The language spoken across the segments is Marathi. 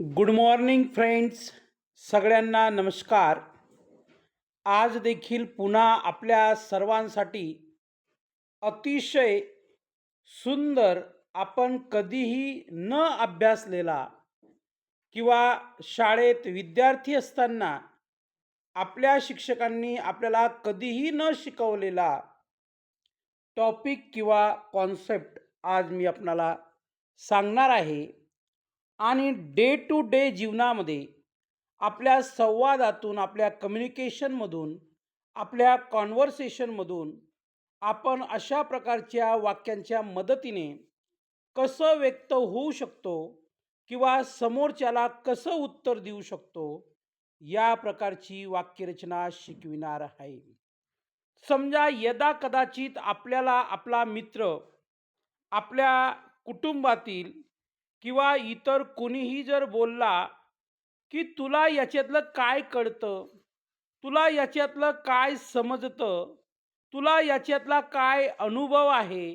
Good morning friends. सगळ्यांना नमस्कार. आज देखील पुन्हा आपल्या सर्वांसाठी अतिशय सुंदर आपण कधीही न अभ्यासलेला किंवा शाळेत विद्यार्थी असताना आपल्या शिक्षकांनी आपल्याला कधीही न शिकवलेला टॉपिक किंवा कॉन्सेप्ट आज मी आपणाला सांगणार आहे. आणि डे टू डे जीवनामध्ये आपल्या संवादातून आपल्या कम्युनिकेशनमधून आपल्या कॉन्व्हर्सेशनमधून आपण अशा प्रकारच्या वाक्यांच्या मदतीने कसं व्यक्त होऊ शकतो किंवा समोरच्याला कसं उत्तर देऊ शकतो या प्रकारची वाक्यरचना शिकविणार आहे. समजा यदा कदाचित आपल्याला आपला मित्र आपल्या कुटुंबातील किंवा इतर कोणीही जर बोलला की तुला याच्यातलं काय कळतं? तुला याच्यातलं काय समजतं? तुला याच्यातला काय अनुभव आहे?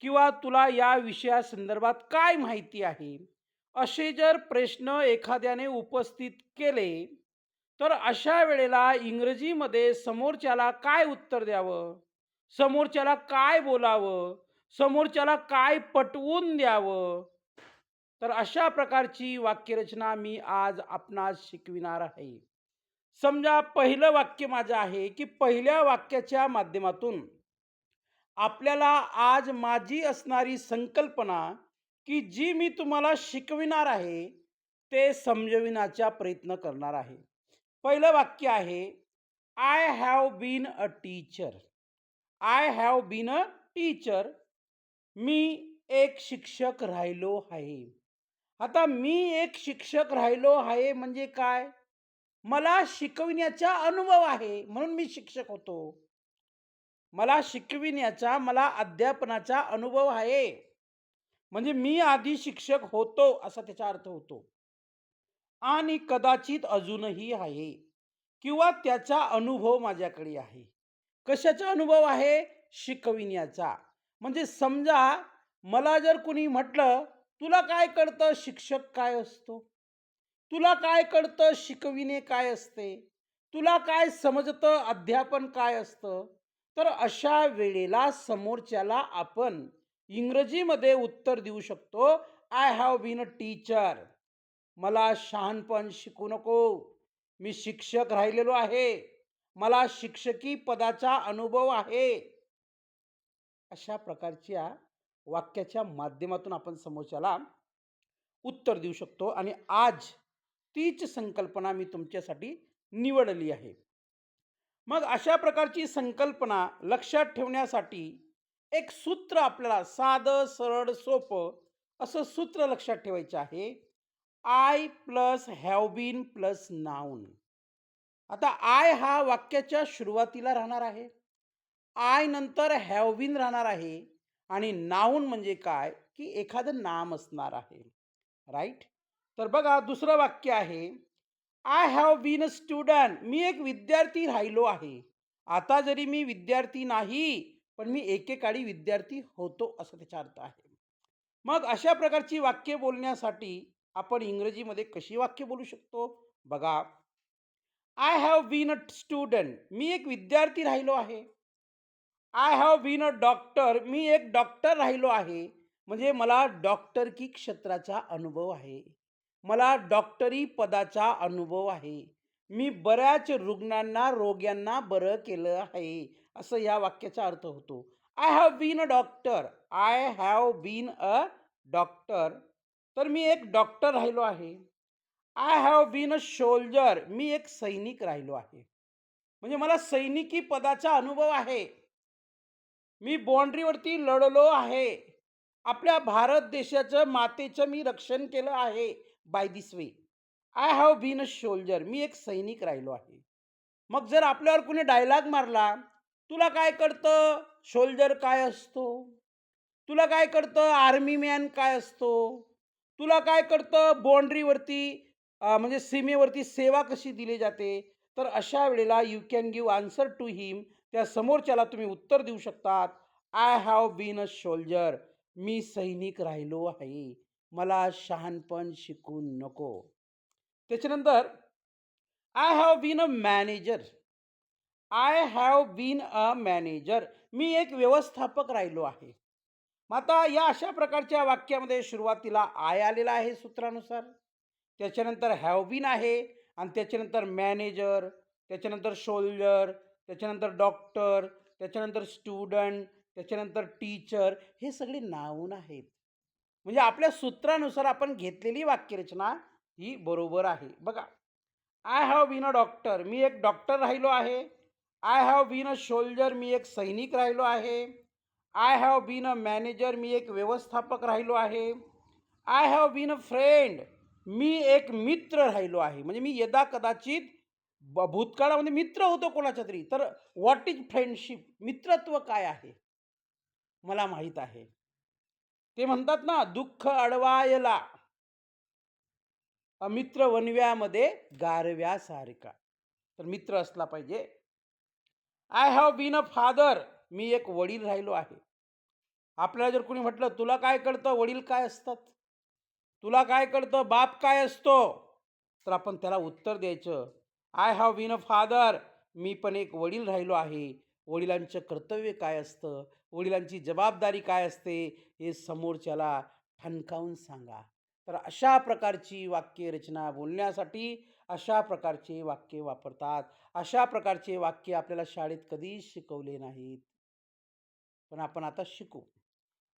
किंवा तुला या विषयासंदर्भात काय माहिती आहे? असे जर प्रश्न एखाद्याने उपस्थित केले तर अशा वेळेला इंग्रजीमध्ये समोरच्याला काय उत्तर द्यावं? समोरच्याला काय बोलावं? समोरच्याला काय पटवून द्यावं? तर अशा प्रकारची वाक्यरचना मी आज आपणास शिकविणार आहे. समजा पहिलं वाक्य माझं आहे की पहिल्या वाक्याच्या माध्यमातून आपल्याला आज माझी असणारी संकल्पना की जी मी तुम्हाला शिकविणार आहे ते समजविण्याचा प्रयत्न करणार आहे. पहिलं वाक्य आहे I have been a teacher I have been a teacher मी एक शिक्षक राहिलो आहे. आता मी एक शिक्षक राहिलो आहे म्हणजे काय? मला शिकविण्याचा अनुभव आहे म्हणून मी शिक्षक होतो. मला शिकविण्याचा मला अध्यापनाचा अनुभव आहे. म्हणजे मी आधी शिक्षक होतो असा त्याचा अर्थ होतो. आणि कदाचित अजूनही आहे. किंवा त्याचा अनुभव माझ्याकडे आहे. कशाचा अनुभव आहे? शिकविण्याचा. म्हणजे समजा मला जर कुणी म्हटलं तुला काय कळतं शिक्षक काय असतो? तुला काय कळतं शिकविणे काय असते? तुला काय समजतं अध्यापन काय असतं? तर अशा वेळेला समोरच्याला आपण इंग्रजीमध्ये उत्तर देऊ शकतो I have been a teacher मला शहाणपण शिकू नको. मी शिक्षक राहिलेलो आहे. मला शिक्षकी पदाचा अनुभव आहे. अशा प्रकारच्या वाक्याच्या माध्यमातून आपण समोरच्याला उत्तर देऊ शकतो. आणि आज तीच संकल्पना मी तुमच्यासाठी निवडली आहे. मग अशा प्रकारची संकल्पना लक्षात ठेवण्यासाठी एक सूत्र आपल्याला साधं सरळ सोपं असं सूत्र लक्षात ठेवायचं आहे. I plus have been plus noun आता आय हा वाक्याच्या सुरुवातीला राहणार आहे. आय नंतर हॅव बीन राहणार आहे. आणि नाऊन म्हणजे काय? की एखादं नाम असणार आहे. राईट? तर बघा दुसरं वाक्य आहे. I have been a student. मी एक विद्यार्थी राहिलो आहे. आता जरी मी विद्यार्थी नाही पण मी एकेकाळी विद्यार्थी होतो असं त्याचा अर्थ आहे. मग अशा प्रकारची वाक्य बोलण्यासाठी आपण इंग्रजीमध्ये कशी वाक्य बोलू शकतो? बघा. I have been a student. मी एक विद्यार्थी राहिलो आहे. I have been a doctor मी एक डॉक्टर राहिलो आहे. म्हणजे मला डॉक्टरकी क्षेत्राचा अनुभव आहे. मला डॉक्टरी पदाचा अनुभव आहे. मी बऱ्याच रुग्णांना रोग्यांना बरं केलं आहे. असं या वाक्याचा अर्थ होतो. I have been a doctor I have been a doctor तर मी एक डॉक्टर राहिलो आहे. I have been a soldier मी एक सैनिक राहिलो आहे. म्हणजे मला सैनिकी पदाचा अनुभव आहे. मी बाँड्रीवरती लढलो आहे. आपल्या भारत देशाचं मातेचं मी रक्षण केलं आहे by this way I have been a soldier मी एक सैनिक राहिलो आहे. मग जर आपल्यावर कुणी डायलॉग मारला तुला काय कळतं शोल्जर काय असतो? तुला काय कळतं आर्मी मॅन काय असतो? तुला काय कळतं बाँड्रीवरती म्हणजे सीमेवरती सेवा कशी दिली जाते? तर अशा वेळेला you can give answer to him त्या समोरच्याला तुम्ही उत्तर देऊ शकतात I have been a soldier मी सैनिक राहिलो आहे. मला शहाणपण शिकू नको. त्याच्यानंतर I have been a manager I have been a manager मी एक व्यवस्थापक राहिलो आहे. मग आता या अशा प्रकारच्या वाक्यामध्ये सुरुवातीला आय आलेला आहे सूत्रानुसार. त्याच्यानंतर हॅव बीन आहे. आणि त्याच्यानंतर मॅनेजर त्याच्यानंतर शोल्जर त्याच्यानंतर डॉक्टर त्याच्यानंतर स्टुडंट त्याच्यानंतर टीचर हे सगळे नाऊन आहेत. म्हणजे आपल्या सूत्रानुसार आपण घेतलेली वाक्यरचना ही बरोबर आहे. बघा I have been a doctor मी एक डॉक्टर राहिलो आहे. I have been a soldier मी एक सैनिक राहिलो आहे. I have been a manager मी एक व्यवस्थापक राहिलो आहे. I have been a friend मी एक मित्र राहिलो आहे. म्हणजे मी यदा कदाचित ब भूतकाळामध्ये मित्र होतो कोणाच्या तरी तर व्हॉट इज फ्रेंडशिप मित्रत्व काय आहे? मला माहीत आहे. ते म्हणतात ना दुःख अडवायला. अमित्र वनव्यामध्ये गारव्यासारखा. तर मित्र असला पाहिजे. I have been a father मी एक वडील राहिलो आहे. आपल्याला जर कोणी म्हटलं तुला काय कळतं? वडील काय असतात? तुला काय कळतं? बाप काय असतो? तर आपण त्याला उत्तर द्यायचं. I have been a father. मी पण एक वडील राहिलो आहे. वडिलांचं कर्तव्य काय असतं? वडिलांची जबाबदारी काय असते? हे समोरच्याला ठणकावून सांगा. तर अशा प्रकारची वाक्यरचना बोलण्यासाठी अशा प्रकारचे वाक्य वापरतात. अशा प्रकारचे वाक्य आपल्याला शाळेत कधीच शिकवले नाहीत. पण आपण आता शिकू.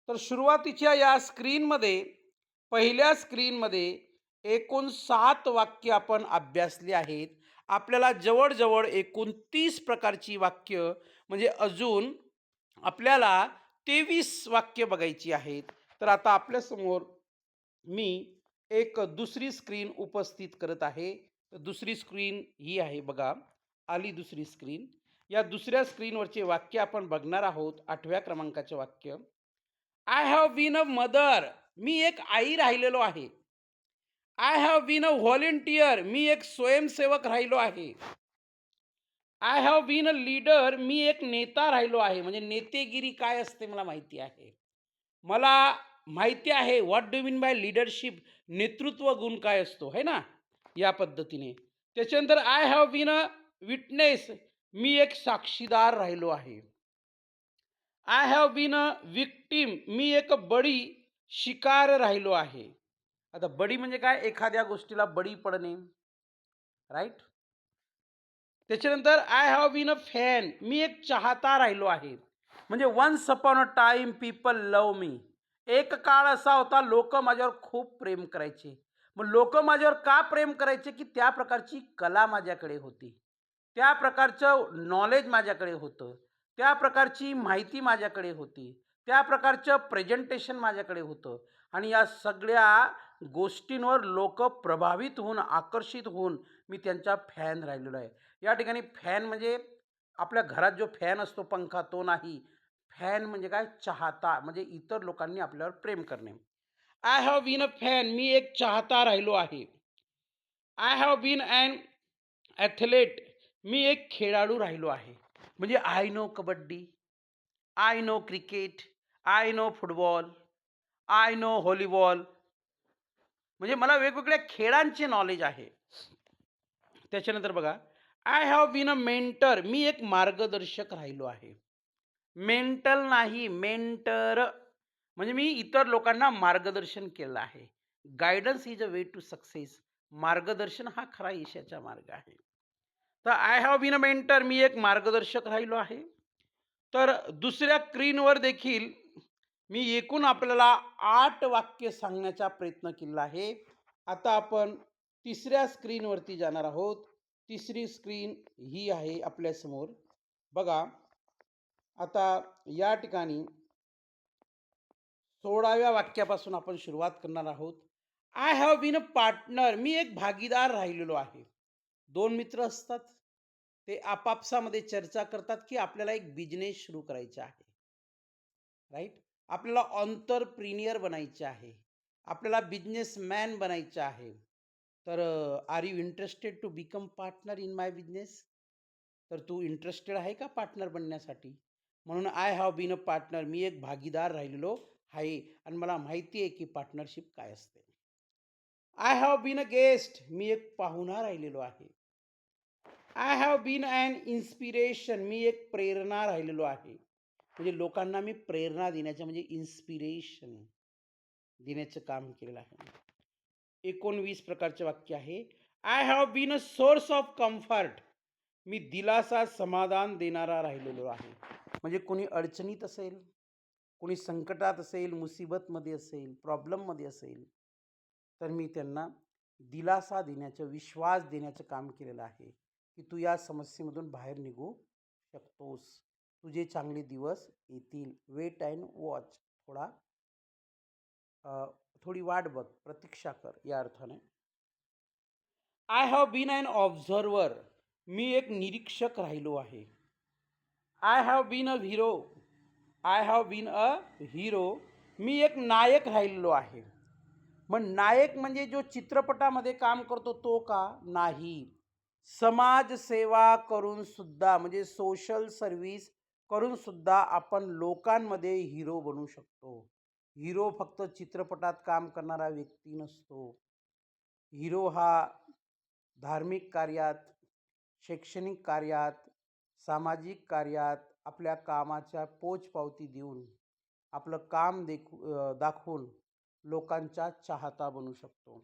तर सुरुवातीच्या या स्क्रीनमध्ये पहिल्या स्क्रीनमध्ये एकूण सात वाक्य आपण अभ्यासली आहेत. आपल्याला जवळजवळ एकूण तीस प्रकारची वाक्य म्हणजे अजून आपल्याला तेवीस वाक्य बघायची आहेत. तर आता आपल्यासमोर मी एक दुसरी स्क्रीन उपस्थित करत आहे. तर दुसरी स्क्रीन ही आहे बघा. आली दुसरी स्क्रीन या दुसऱ्या स्क्रीनवरचे वाक्य आपण बघणार आहोत. आठव्या क्रमांकाचे वाक्य. I have been a mother मी एक आई राहिलेलो आहे. I have been a volunteer मी एक स्वयंसेवक राहिलो आहे. I have been a leader मी एक नेता राहिलो आहे. म्हणजे नेतेगिरी काय असते मला माहिती आहे. मला माहिती आहे what do mean by leadership नेतृत्व गुण काय असतो? है ना? या पद्धतीने. त्याच्यानंतर I have been a witness मी एक साक्षीदार राहिलो आहे. I have been a victim मी एक बडी शिकार राहिलो आहे. आता बडी म्हणजे काय? एखाद्या गोष्टीला बळी पडणे. राईट त्याच्यानंतर I have been a fan मी एक चाहता राहिलो आहे. म्हणजे once upon a time people love मी एक काळ असा होता लोक माझ्यावर खूप प्रेम करायचे. मग लोक माझ्यावर का प्रेम करायचे? की त्या प्रकारची कला माझ्याकडे होती. त्या प्रकारचं नॉलेज माझ्याकडे होतं. त्या प्रकारची माहिती माझ्याकडे होती. त्या प्रकारचं प्रेझेंटेशन माझ्याकडे होतं. आणि या सगळ्या गोष्टींवर लोक प्रभावित होऊन आकर्षित होऊन मी त्यांचा फॅन राहिलेलो आहे. या ठिकाणी फॅन म्हणजे आपल्या घरात जो फॅन असतो पंखा तो नाही. फॅन म्हणजे काय? चाहता म्हणजे इतर लोकांनी आपल्यावर प्रेम करणे. I have been a fan मी एक चाहता राहिलो आहे. I have been and athlete मी एक खेळाडू राहिलो आहे. म्हणजे I know kabaddi I know cricket I know football I know volleyball म्हणजे मला वेगवेगळ्या खेळांचे नॉलेज आहे. त्याच्यानंतर बघा I have been a mentor मी एक मार्गदर्शक राहिलो आहे. मेंटल नाही मेंटर म्हणजे मी इतर लोकांना मार्गदर्शन केलं आहे. Guidance is a way to success मार्गदर्शन हा खरा यशाचा मार्ग आहे. तर I have been a mentor मी एक मार्गदर्शक राहिलो आहे. तर दुसऱ्या स्क्रीनवर देखील मी एकूण आपल्याला आठ वाक्य सांगण्याचा प्रयत्न केला आहे. आता आपण तिसऱ्या स्क्रीनवरती जाणार आहोत. तिसरी स्क्रीन ही आहे आपल्यासमोर बघा. आता या ठिकाणी सोळाव्या वाक्यापासून आपण सुरुवात करणार आहोत. I have been a partner मी एक भागीदार राहिलेलो आहे. दोन मित्र असतात. ते आपापसामध्ये चर्चा करतात की आपल्याला एक बिझनेस सुरू करायचा आहे. राईट आपल्याला ऑन्टरप्रिनियर बनायचे आहे. आपल्याला बिझनेसमॅन बनायचं आहे. तर are you interested to become partner in my business तर तू इंटरेस्टेड आहे का पार्टनर बनण्यासाठी? म्हणून I have been a partner मी एक भागीदार राहिलेलो आहे आणि मला माहिती आहे की पार्टनरशिप काय असते. I have been a guest मी एक पाहुणा राहिलेलो आहे. I have been and inspiration मी एक प्रेरणा राहिलेलो आहे. म्हणजे लोकांना मी प्रेरणा देण्याचं म्हणजे इन्स्पिरेशन देण्याचं काम केलेलं आहे. एकोणवीस प्रकारचे वाक्य आहे. I have been a source of comfort मी दिलासा समाधान देणारा राहिलेलो आहे. म्हणजे कोणी अडचणीत असेल कोणी संकटात असेल मुसीबतमध्ये असेल प्रॉब्लेममध्ये असेल तर मी त्यांना दिलासा देण्याचं विश्वास देण्याचं काम केलेलं आहे की तू या समस्येमधून बाहेर निघू शकतोस. तुझे चांगले दिवस येतील. Wait and watch. थोडा थोडी वाट बघ. प्रतीक्षा कर या अर्थाने. I have been an observer मी एक निरीक्षक राहिलो आहे. I have been a hero I have been a hero मी एक नायक राहिलेलो आहे. मग नायक म्हणजे जो चित्रपटामध्ये काम करतो तो का? नाही. समाजसेवा करून सुद्धा म्हणजे सोशल सर्व्हिस करूनसुद्धा आपण लोकांमध्ये हिरो बनू शकतो. हिरो फक्त चित्रपटात काम करणारा व्यक्ती नसतो. हिरो हा धार्मिक कार्यात शैक्षणिक कार्यात सामाजिक कार्यात आपल्या कामाच्या पोचपावती देऊन आपलं काम देखू दाखवून लोकांचा चाहता बनू शकतो.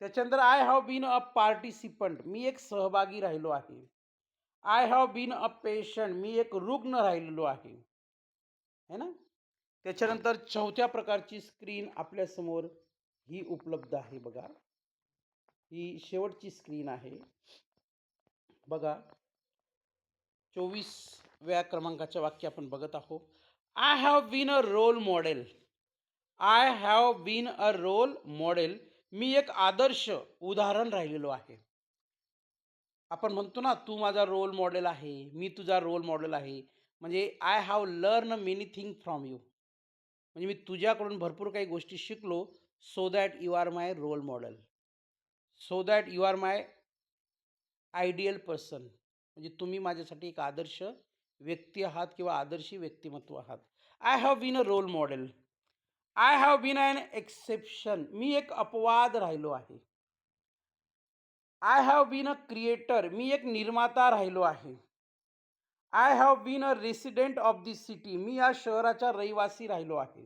त्याच्यानंतर I have been a participant मी एक सहभागी राहिलो आहे. I have been a patient मी एक रुग्ण राहिलेलो आहे. है ना? त्याच्यानंतर चौथ्या प्रकारची स्क्रीन आपल्यासमोर ही उपलब्ध आहे बघा. ही शेवटची स्क्रीन आहे. बघा. चोवीसव्या क्रमांकाच्या वाक्य आपण बघत आहोत. I have been a role model I have been a role model मी एक आदर्श उदाहरण राहिलेलो आहे. आपण म्हणतो ना तू माझा रोल मॉडेल आहे मी तुझा रोल मॉडेल आहे. म्हणजे I have learn many thing from you म्हणजे मी तुझ्याकडून भरपूर काही गोष्टी शिकलो so that you are my role model so that you are my ideal person म्हणजे तुम्ही माझ्यासाठी एक आदर्श व्यक्ती आहात किंवा आदर्शी व्यक्तिमत्व आहात. I have been a role model I have been an exception मी एक अपवाद राहिलो आहे. I have been a creator मी एक निर्माता राहिलो आहे. I have been a resident of this city मी या शहराचा रहिवासी राहिलो आहे.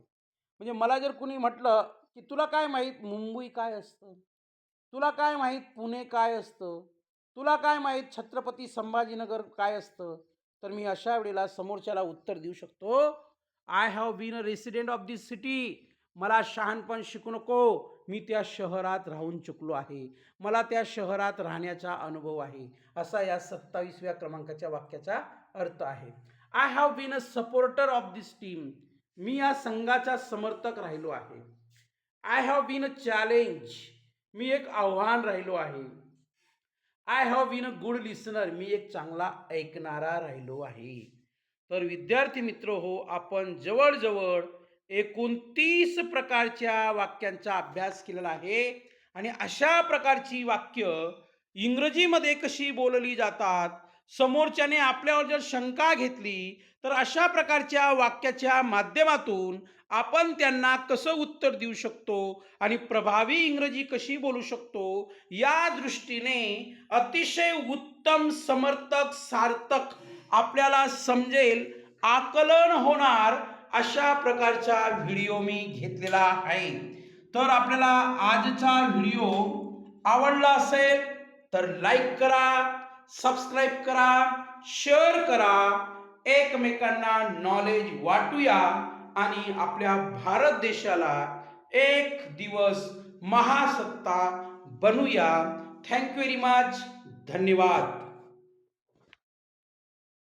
म्हणजे मला जर कुणी म्हटलं की तुला काय माहीत मुंबई काय असतं? तुला काय माहीत पुणे काय असतं? तुला काय माहीत छत्रपती संभाजीनगर काय असतं? तर मी अशा वेळेला समोरच्याला उत्तर देऊ शकतो. I have been a resident of this city मला शहाणपण शिकू नको. मी त्या शहरात राहून चुकलो आहे. मला त्या शहरात राहण्याचा अनुभव आहे. असा या सत्तावीसव्या क्रमांकाच्या वाक्याचा अर्थ आहे. I have been a supporter of this team मी या संघाचा समर्थक राहिलो आहे. I have been a challenge मी एक आव्हान राहिलो आहे. I have been a good listener मी एक चांगला ऐकणारा राहिलो आहे. तर विद्यार्थी मित्र हो आपण जवळजवळ एकोणतीस प्रकारच्या वाक्यांचा अभ्यास केलेला आहे. आणि अशा प्रकारची वाक्य इंग्रजीमध्ये कशी बोलली जातात समोरच्याने आपल्यावर जर शंका घेतली तर अशा प्रकारच्या वाक्याच्या माध्यमातून आपण त्यांना कसं उत्तर देऊ शकतो आणि प्रभावी इंग्रजी कशी बोलू शकतो या दृष्टीने अतिशय उत्तम समर्थक सार्थक आपल्याला समजेल आकलन होणार अशा प्रकारचा व्हिडिओ मी घेतलेला आहे. तर आपल्याला आजचा व्हिडिओ आवडला असेल तर लाईक करा सबस्क्राईब करा शेअर करा. एकमेकांना नॉलेज वाटूया आणि आपल्या भारत देशाला एक दिवस महासत्ता बनूया. थँक्यू व्हेरी मच धन्यवाद.